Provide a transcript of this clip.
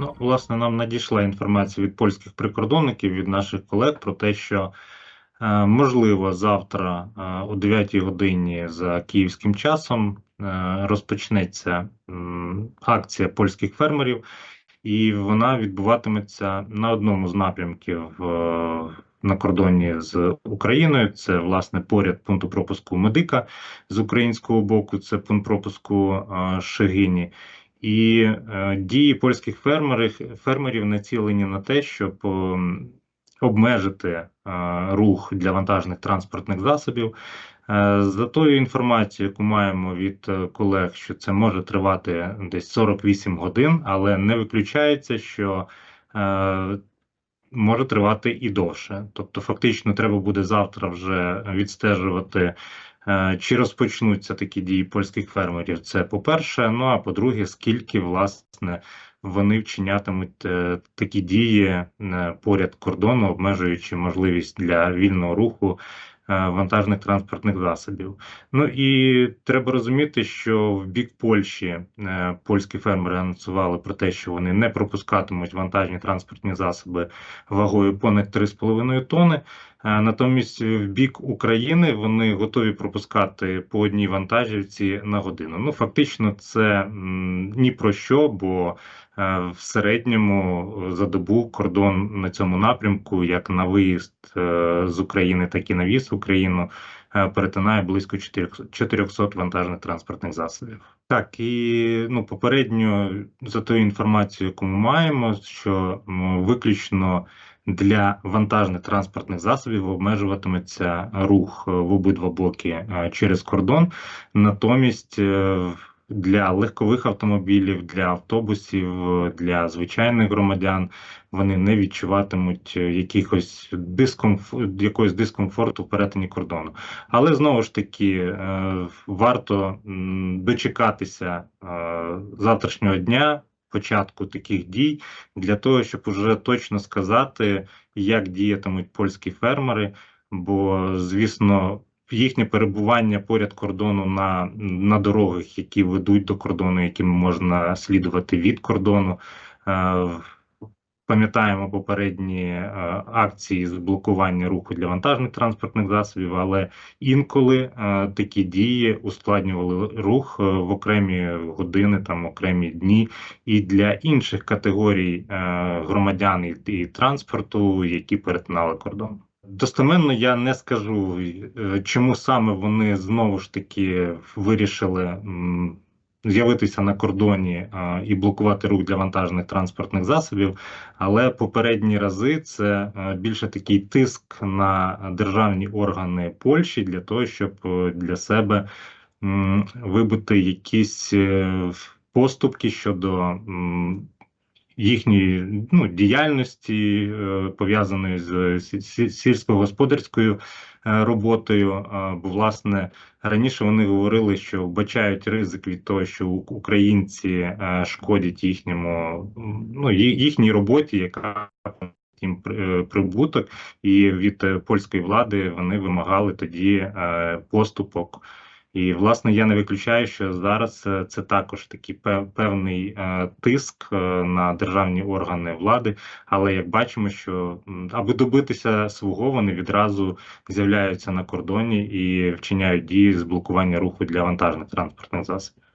Ну, власне, нам надійшла інформація від польських прикордонників, від наших колег про те, що е, можливо завтра е, о 9 годині за київським часом е, розпочнеться акція польських фермерів, і вона відбуватиметься на одному з напрямків на кордоні з Україною. Це власне поряд пункту пропуску медика з українського боку, це пункт пропуску Шегині. І е, дії польських фермерів фермерів націлені на те, щоб е, обмежити е, рух для вантажних транспортних засобів. Е, За тою інформацією, яку маємо від е, колег, що це може тривати десь 48 годин, але не виключається, що е, може тривати і довше. Тобто, фактично, треба буде завтра вже відстежувати. Е, Чи розпочнуться такі дії польських фермерів? Це по-перше. Ну а по-друге, скільки власне вони вчинятимуть е, такі дії е, поряд кордону, обмежуючи можливість для вільного руху вантажних транспортних засобів. Ну і треба розуміти, що в бік Польщі е, польські фермери анонсували про те, що вони не пропускатимуть вантажні транспортні засоби вагою понад 3,5 тонни. Е, Натомість в бік України вони готові пропускати по одній вантажівці на годину. Ну фактично, це ні про що, бо е, в середньому за добу кордон на цьому напрямку, як на виїзд е, з України, так і на в'їзд в Україну, е, перетинає близько 400 400 вантажних транспортних засобів. Так і ну попередньо за тою інформацією, яку ми маємо, що виключно для вантажних транспортних засобів обмежуватиметься рух е, в обидва боки е, через кордон. Натомість е, для легкових автомобілів, для автобусів, для звичайних громадян вони не відчуватимуть якихось дискомф... якогось дискомфорту в перетині кордону. Але знову ж таки варто дочекатися завтрашнього дня. Початку таких дій для того, щоб уже точно сказати, як діятимуть польські фермери. Бо, звісно, їхнє перебування поряд кордону на, на дорогах, які ведуть до кордону, якими можна слідувати від кордону. Пам'ятаємо попередні е, акції з блокування руху для вантажних транспортних засобів, але інколи е, такі дії ускладнювали рух е, в окремі години, там окремі дні, і для інших категорій громадян і, транспорту, які перетинали кордон. Достеменно я не скажу, чому саме вони знову ж таки вирішили з'явитися на кордоні а, і блокувати рух для вантажних транспортних засобів. Але попередні рази це е, більше такий тиск на державні органи Польщі для того, щоб е, для себе м, вибити якісь е, поступки щодо. м, Їхньої ну, діяльності пов'язаної з сі- сі- сільськогосподарською роботою. Е, Бо, власне, раніше вони говорили, що вбачають ризик від того, що українці е, шкодять їхньому ну, їхній роботі, яка їм е, прибуток, і від польської влади вони вимагали тоді поступок. І, власне, я не виключаю, що зараз е, це також такий пев- певний е, тиск е, на державні органи влади. Але як бачимо, що аби добитися свого, вони відразу з'являються на кордоні і вчиняють дії з блокування руху для вантажних транспортних засобів.